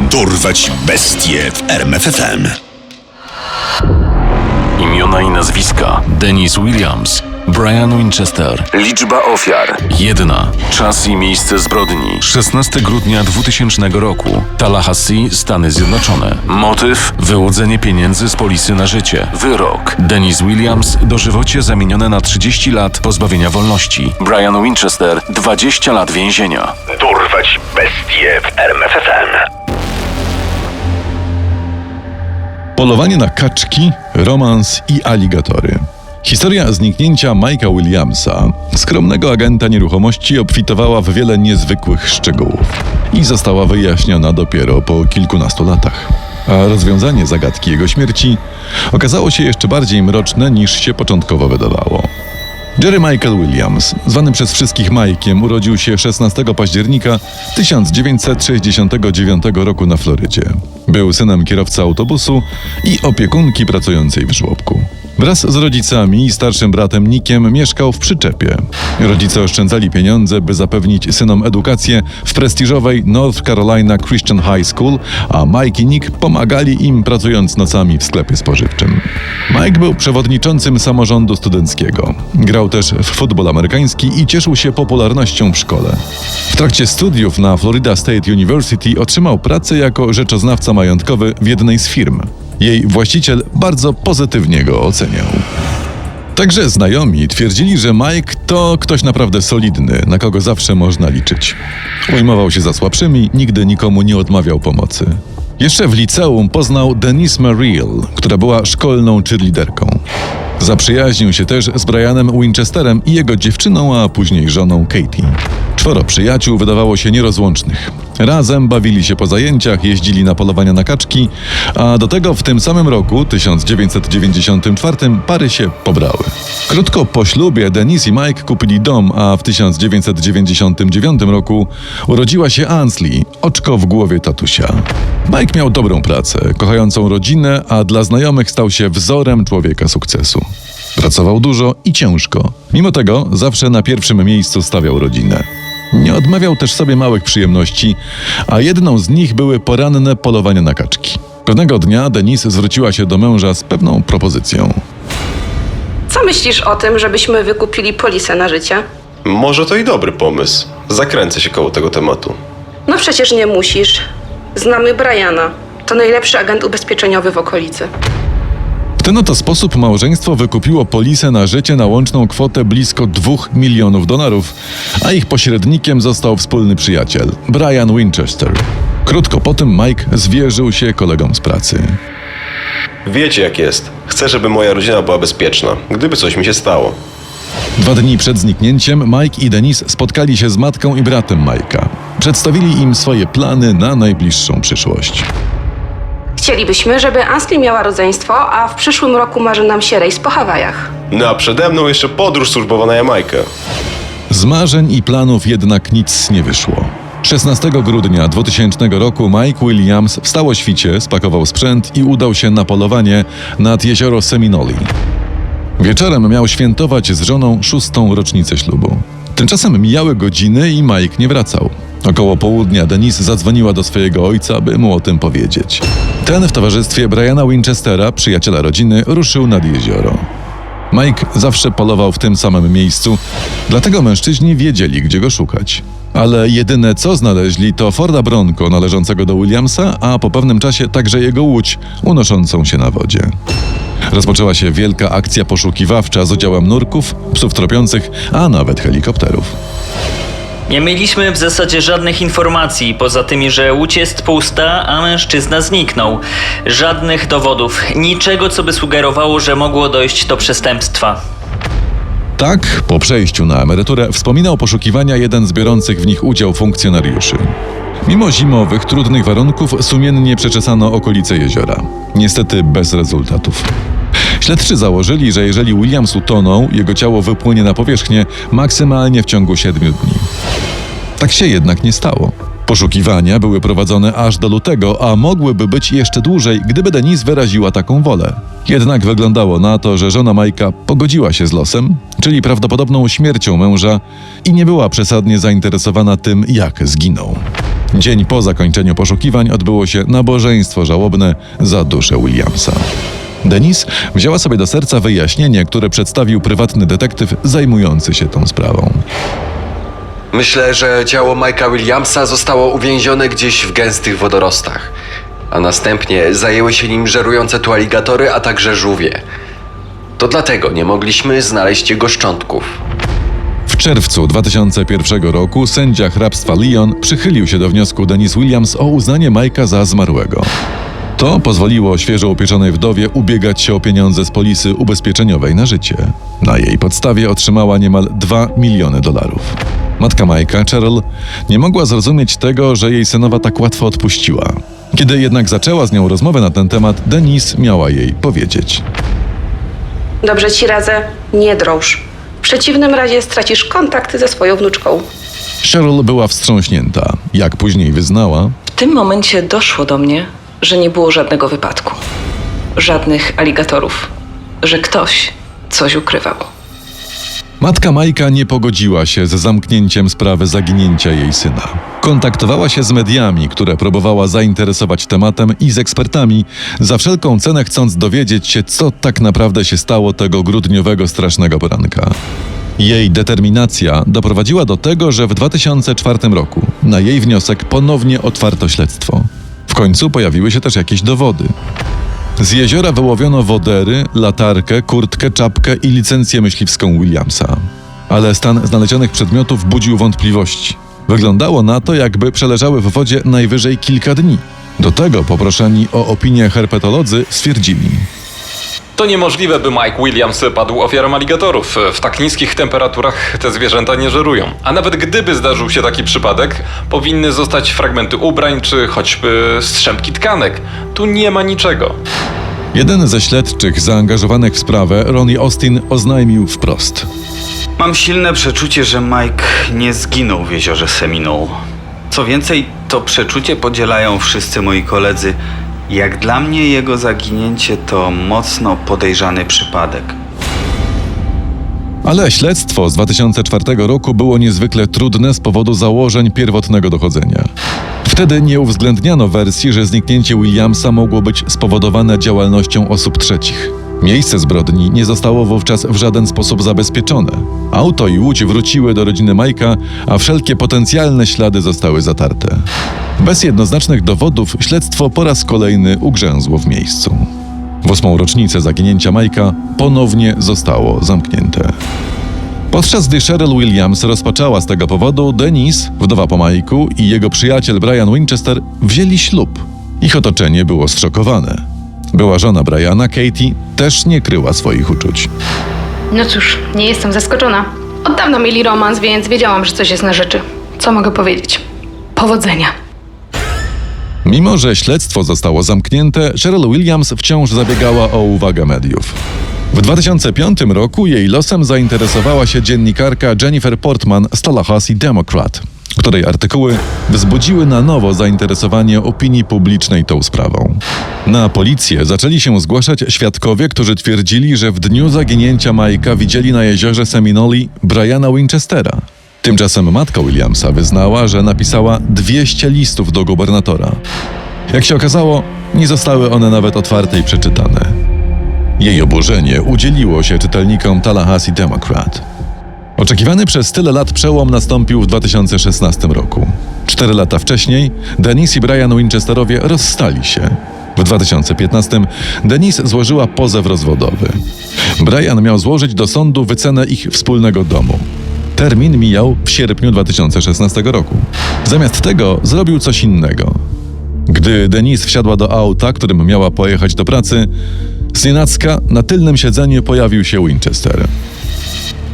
Dorwać bestie w RMFFM. Imiona i nazwiska: Dennis Williams, Brian Winchester. Liczba ofiar: jedna. Czas i miejsce zbrodni: 16 grudnia 2000 roku. Tallahassee, Stany Zjednoczone. Motyw: wyłudzenie pieniędzy z polisy na życie. Wyrok: Dennis Williams dożywocie zamienione na 30 lat pozbawienia wolności. Brian Winchester 20 lat więzienia. Dorwać bestie w RMFFM. Polowanie na kaczki, romans i aligatory. Historia zniknięcia Mike'a Williamsa, skromnego agenta nieruchomości, obfitowała w wiele niezwykłych szczegółów i została wyjaśniona dopiero po kilkunastu latach. A rozwiązanie zagadki jego śmierci okazało się jeszcze bardziej mroczne niż się początkowo wydawało. Jerry Michael Williams, zwany przez wszystkich Mike'iem, urodził się 16 października 1969 roku na Florydzie. Był synem kierowcy autobusu i opiekunki pracującej w żłobku. Wraz z rodzicami i starszym bratem Nickiem mieszkał w przyczepie. Rodzice oszczędzali pieniądze, by zapewnić synom edukację w prestiżowej North Carolina Christian High School, a Mike i Nick pomagali im pracując nocami w sklepie spożywczym. Mike był przewodniczącym samorządu studenckiego. Grał też w futbol amerykański i cieszył się popularnością w szkole. W trakcie studiów na Florida State University otrzymał pracę jako rzeczoznawca majątkowy w jednej z firm. Jej właściciel bardzo pozytywnie go oceniał. Także znajomi twierdzili, że Mike to ktoś naprawdę solidny, na kogo zawsze można liczyć. Ujmował się za słabszymi, nigdy nikomu nie odmawiał pomocy. Jeszcze w liceum poznał Denise Mariel, która była szkolną cheerleaderką. Zaprzyjaźnił się też z Brianem Winchesterem i jego dziewczyną, a później żoną Katie. Czworo przyjaciół wydawało się nierozłącznych. Razem bawili się po zajęciach, jeździli na polowania na kaczki, a do tego w tym samym roku, 1994, pary się pobrały. Krótko po ślubie Denise i Mike kupili dom, a w 1999 roku urodziła się Ansley, oczko w głowie tatusia. Mike miał dobrą pracę, kochającą rodzinę, a dla znajomych stał się wzorem człowieka sukcesu. Pracował dużo i ciężko. Mimo tego zawsze na pierwszym miejscu stawiał rodzinę. Nie odmawiał też sobie małych przyjemności, a jedną z nich były poranne polowania na kaczki. Pewnego dnia Denise zwróciła się do męża z pewną propozycją. Co myślisz o tym, żebyśmy wykupili polisę na życie? Może to i dobry pomysł. Zakręcę się koło tego tematu. No przecież nie musisz. Znamy Briana. To najlepszy agent ubezpieczeniowy w okolicy. W ten oto sposób małżeństwo wykupiło polisę na życie na łączną kwotę blisko 2 milionów dolarów, a ich pośrednikiem został wspólny przyjaciel, Brian Winchester. Krótko po tym Mike zwierzył się kolegom z pracy. Wiecie jak jest. Chcę, żeby moja rodzina była bezpieczna, gdyby coś mi się stało. Dwa dni przed zniknięciem Mike i Denise spotkali się z matką i bratem Mike'a. Przedstawili im swoje plany na najbliższą przyszłość. Chcielibyśmy, żeby Ansley miała rodzeństwo, a w przyszłym roku marzy nam się rejs po Hawajach. No a przede mną jeszcze podróż służbowa na Jamajkę. Z marzeń i planów jednak nic nie wyszło. 16 grudnia 2000 roku Mike Williams wstał o świcie, spakował sprzęt i udał się na polowanie nad jezioro Seminole. Wieczorem miał świętować z żoną szóstą rocznicę ślubu. Tymczasem mijały godziny i Mike nie wracał. Około południa Denise zadzwoniła do swojego ojca, by mu o tym powiedzieć. Ten w towarzystwie Briana Winchestera, przyjaciela rodziny, ruszył nad jezioro. Mike zawsze polował w tym samym miejscu, dlatego mężczyźni wiedzieli, gdzie go szukać. Ale jedyne co znaleźli to Forda Bronco należącego do Williamsa, a po pewnym czasie także jego łódź unoszącą się na wodzie. Rozpoczęła się wielka akcja poszukiwawcza z udziałem nurków, psów tropiących, a nawet helikopterów. Nie mieliśmy w zasadzie żadnych informacji, poza tymi, że łódź jest pusta, a mężczyzna zniknął. Żadnych dowodów, niczego, co by sugerowało, że mogło dojść do przestępstwa. Tak, po przejściu na emeryturę wspominał poszukiwania jeden z biorących w nich udział funkcjonariuszy. Mimo zimowych, trudnych warunków sumiennie przeczesano okolice jeziora. Niestety bez rezultatów. Śledczy założyli, że jeżeli Williams utonął, jego ciało wypłynie na powierzchnię maksymalnie w ciągu siedmiu dni. Tak się jednak nie stało. Poszukiwania były prowadzone aż do lutego, a mogłyby być jeszcze dłużej, gdyby Denise wyraziła taką wolę. Jednak wyglądało na to, że żona Majka pogodziła się z losem, czyli prawdopodobną śmiercią męża i nie była przesadnie zainteresowana tym, jak zginął. Dzień po zakończeniu poszukiwań odbyło się nabożeństwo żałobne za duszę Williamsa. Denise wzięła sobie do serca wyjaśnienie, które przedstawił prywatny detektyw zajmujący się tą sprawą. Myślę, że ciało Mike'a Williamsa zostało uwięzione gdzieś w gęstych wodorostach, a następnie zajęły się nim żerujące tu aligatory, a także żółwie. To dlatego nie mogliśmy znaleźć jego szczątków. W czerwcu 2001 roku sędzia hrabstwa Lyon przychylił się do wniosku Denise Williams o uznanie Majka za zmarłego. To pozwoliło świeżo upieczonej wdowie ubiegać się o pieniądze z polisy ubezpieczeniowej na życie. Na jej podstawie otrzymała niemal 2 miliony dolarów. Matka Majka, Cheryl, nie mogła zrozumieć tego, że jej synowa tak łatwo odpuściła. Kiedy jednak zaczęła z nią rozmowę na ten temat, Denise miała jej powiedzieć. Dobrze ci radzę, nie drąż. W przeciwnym razie stracisz kontakt ze swoją wnuczką. Cheryl była wstrząśnięta. Jak później wyznała, W tym momencie doszło do mnie, że nie było żadnego wypadku, żadnych aligatorów, że ktoś coś ukrywał. Matka Majka nie pogodziła się ze zamknięciem sprawy zaginięcia jej syna. Kontaktowała się z mediami, które próbowała zainteresować tematem i z ekspertami, za wszelką cenę chcąc dowiedzieć się, co tak naprawdę się stało tego grudniowego strasznego poranka. Jej determinacja doprowadziła do tego, że w 2004 roku na jej wniosek ponownie otwarto śledztwo. W końcu pojawiły się też jakieś dowody. Z jeziora wyłowiono wodery, latarkę, kurtkę, czapkę i licencję myśliwską Williamsa. Ale stan znalezionych przedmiotów budził wątpliwości. Wyglądało na to, jakby przeleżały w wodzie najwyżej kilka dni. Do tego poproszeni o opinię herpetolodzy stwierdzili. To niemożliwe, by Mike Williams padł ofiarą aligatorów. W tak niskich temperaturach te zwierzęta nie żerują. A nawet gdyby zdarzył się taki przypadek, powinny zostać fragmenty ubrań czy choćby strzępki tkanek. Tu nie ma niczego. Jeden ze śledczych zaangażowanych w sprawę, Ronnie Austin, oznajmił wprost. Mam silne przeczucie, że Mike nie zginął w jeziorze Seminole. Co więcej, to przeczucie podzielają wszyscy moi koledzy. Jak dla mnie jego zaginięcie to mocno podejrzany przypadek. Ale śledztwo z 2004 roku było niezwykle trudne z powodu założeń pierwotnego dochodzenia. Wtedy nie uwzględniano wersji, że zniknięcie Williamsa mogło być spowodowane działalnością osób trzecich. Miejsce zbrodni nie zostało wówczas w żaden sposób zabezpieczone. Auto i łódź wróciły do rodziny Majka, a wszelkie potencjalne ślady zostały zatarte. Bez jednoznacznych dowodów śledztwo po raz kolejny ugrzęzło w miejscu. W ósmą rocznicę zaginięcia Majka ponownie zostało zamknięte. Podczas gdy Cheryl Williams rozpaczała z tego powodu, Denise, wdowa po Majku i jego przyjaciel Brian Winchester wzięli ślub. Ich otoczenie było zszokowane. Była żona Briana, Katie, też nie kryła swoich uczuć. No cóż, nie jestem zaskoczona. Od dawna mieli romans, więc wiedziałam, że coś jest na rzeczy. Co mogę powiedzieć? Powodzenia. Mimo, że śledztwo zostało zamknięte, Cheryl Williams wciąż zabiegała o uwagę mediów. W 2005 roku jej losem zainteresowała się dziennikarka Jennifer Portman z Tallahassee Democrat, której artykuły wzbudziły na nowo zainteresowanie opinii publicznej tą sprawą. Na policję zaczęli się zgłaszać świadkowie, którzy twierdzili, że w dniu zaginięcia Majka widzieli na jeziorze Seminole Briana Winchestera. Tymczasem matka Williamsa wyznała, że napisała 200 listów do gubernatora. Jak się okazało, nie zostały one nawet otwarte i przeczytane. Jej oburzenie udzieliło się czytelnikom Tallahassee Democrat. Oczekiwany przez tyle lat przełom nastąpił w 2016 roku. Cztery lata wcześniej Denise i Brian Winchesterowie rozstali się. W 2015 Denise złożyła pozew rozwodowy. Brian miał złożyć do sądu wycenę ich wspólnego domu. Termin mijał w sierpniu 2016 roku. Zamiast tego zrobił coś innego. Gdy Denise wsiadła do auta, którym miała pojechać do pracy, znienacka na tylnym siedzeniu pojawił się Winchester.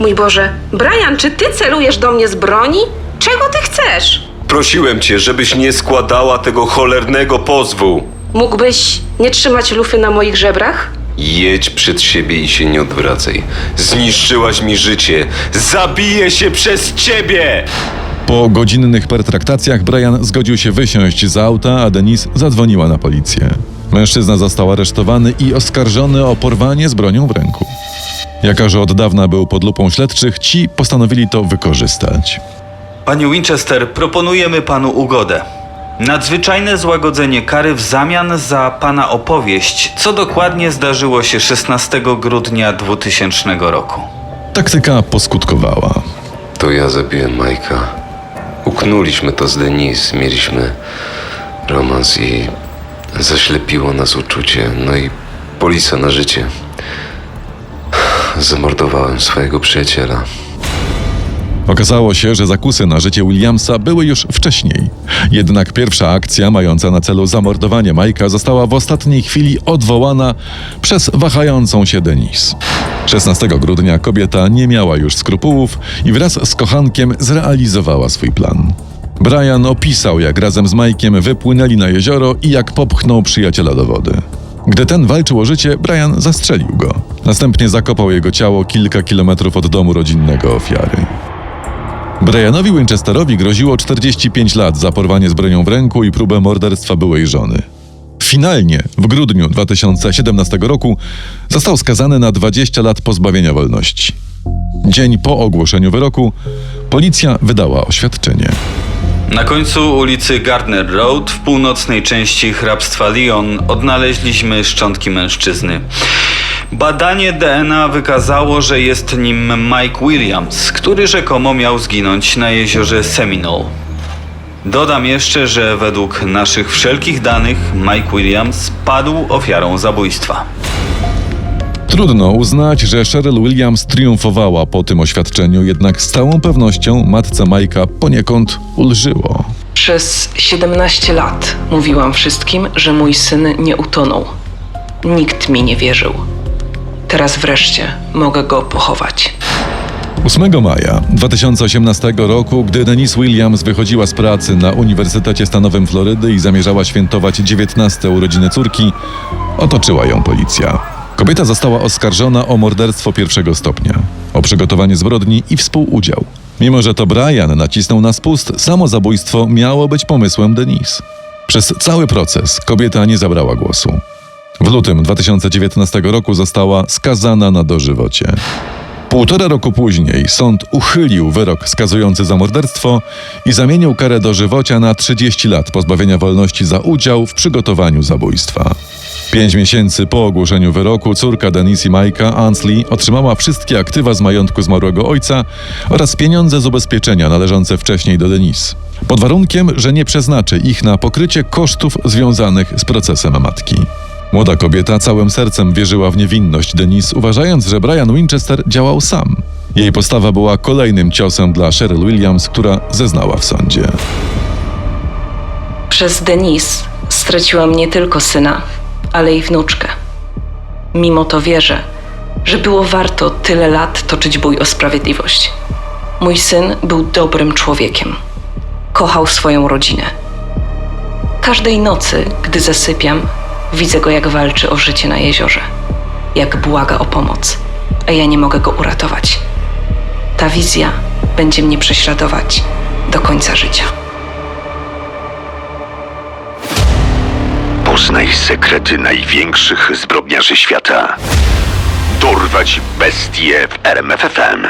Mój Boże, Brian, czy ty celujesz do mnie z broni? Czego ty chcesz? Prosiłem cię, żebyś nie składała tego cholernego pozwu. Mógłbyś nie trzymać lufy na moich żebrach? Jedź przed siebie i się nie odwracaj. Zniszczyłaś mi życie. Zabiję się przez ciebie! Po godzinnych pertraktacjach Brian zgodził się wysiąść z auta, a Denise zadzwoniła na policję. Mężczyzna został aresztowany i oskarżony o porwanie z bronią w ręku. Jako, że od dawna był pod lupą śledczych, ci postanowili to wykorzystać. Panie Winchester, proponujemy panu ugodę. Nadzwyczajne złagodzenie kary w zamian za pana opowieść, co dokładnie zdarzyło się 16 grudnia 2000 roku. Taktyka poskutkowała. To ja zabiłem Majka. Uknuliśmy to z Denise, mieliśmy romans i zaślepiło nas uczucie, no i polisa na życie. Zamordowałem swojego przyjaciela. Okazało się, że zakusy na życie Williamsa były już wcześniej. Jednak pierwsza akcja, mająca na celu zamordowanie Majka, została w ostatniej chwili odwołana przez wahającą się Denise. 16 grudnia kobieta nie miała już skrupułów i wraz z kochankiem zrealizowała swój plan. Brian opisał, jak razem z Majkiem wypłynęli na jezioro i jak popchnął przyjaciela do wody. Gdy ten walczył o życie, Brian zastrzelił go. Następnie zakopał jego ciało kilka kilometrów od domu rodzinnego ofiary. Brianowi Winchesterowi groziło 45 lat za porwanie z bronią w ręku i próbę morderstwa byłej żony. Finalnie w grudniu 2017 roku został skazany na 20 lat pozbawienia wolności. Dzień po ogłoszeniu wyroku policja wydała oświadczenie. Na końcu ulicy Gardner Road w północnej części hrabstwa Lyon odnaleźliśmy szczątki mężczyzny. Badanie DNA wykazało, że jest nim Mike Williams, który rzekomo miał zginąć na jeziorze Seminole. Dodam jeszcze, że według naszych wszelkich danych Mike Williams padł ofiarą zabójstwa. Trudno uznać, że Cheryl Williams triumfowała po tym oświadczeniu, jednak z całą pewnością matce Majka poniekąd ulżyło. Przez 17 lat mówiłam wszystkim, że mój syn nie utonął. Nikt mi nie wierzył. Teraz wreszcie mogę go pochować. 8 maja 2018 roku, gdy Denise Williams wychodziła z pracy na Uniwersytecie Stanowym Florydy i zamierzała świętować 19 urodziny córki, otoczyła ją policja. Kobieta została oskarżona o morderstwo pierwszego stopnia, o przygotowanie zbrodni i współudział. Mimo, że to Brian nacisnął na spust, samo zabójstwo miało być pomysłem Denise. Przez cały proces kobieta nie zabrała głosu. W lutym 2019 roku została skazana na dożywocie. Półtora roku później sąd uchylił wyrok skazujący za morderstwo i zamienił karę dożywocia na 30 lat pozbawienia wolności za udział w przygotowaniu zabójstwa. Pięć miesięcy po ogłoszeniu wyroku córka Denise i Majka, Ansley, otrzymała wszystkie aktywa z majątku zmarłego ojca oraz pieniądze z ubezpieczenia należące wcześniej do Denise. Pod warunkiem, że nie przeznaczy ich na pokrycie kosztów związanych z procesem matki. Młoda kobieta całym sercem wierzyła w niewinność Denise, uważając, że Brian Winchester działał sam. Jej postawa była kolejnym ciosem dla Cheryl Williams, która zeznała w sądzie. Przez Denise straciłam nie tylko syna, ale i wnuczkę. Mimo to wierzę, że było warto tyle lat toczyć bój o sprawiedliwość. Mój syn był dobrym człowiekiem. Kochał swoją rodzinę. Każdej nocy, gdy zasypiam, widzę go, jak walczy o życie na jeziorze, jak błaga o pomoc, a ja nie mogę go uratować. Ta wizja będzie mnie prześladować do końca życia. Poznaj sekrety największych zbrodniarzy świata. Dorwać bestie w RMFFM.